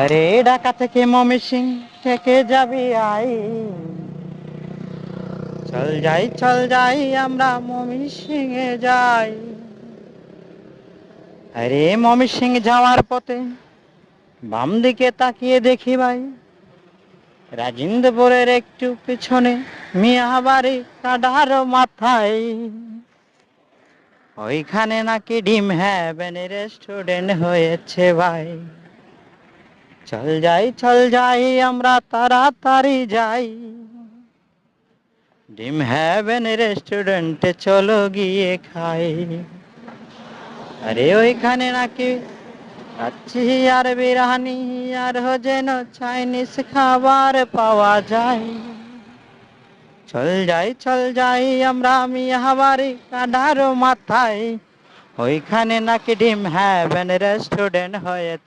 আরে ঢাকা থেকে মমি সিং থেকে যাবি আই। চল যাই চল যাই, আমরা মমি এ যাই। আরে মমি সিং যাওয়ার পথে বাম দিকে তাকিয়ে দেখি ভাই রাজেন্দ্রপুরের একটু পিছনে মিয়া বাড়ি কাডার মাথায়। ওইখানে নাকি ডিম হ্যাভেন রেস্টুরেন্ট হয়েছে ভাই। চল যাই চল যাই, আমরা তাড়াতাড়ি যাই। ডিম হ্যাভেন রেস্টুরেন্টে চলো গিয়ে খাই। আরে ওইখানে নাকি আর বিরানি আর যেন চাইনিজ খাবার পাওয়া যায়। চল যাই চল যাই, আমরা মিয়াবাড়ি কাডার মাথায়। ওইখানে নাকি ডিম হ্যাভেন রেস্টুরেন্ট হয়েছে।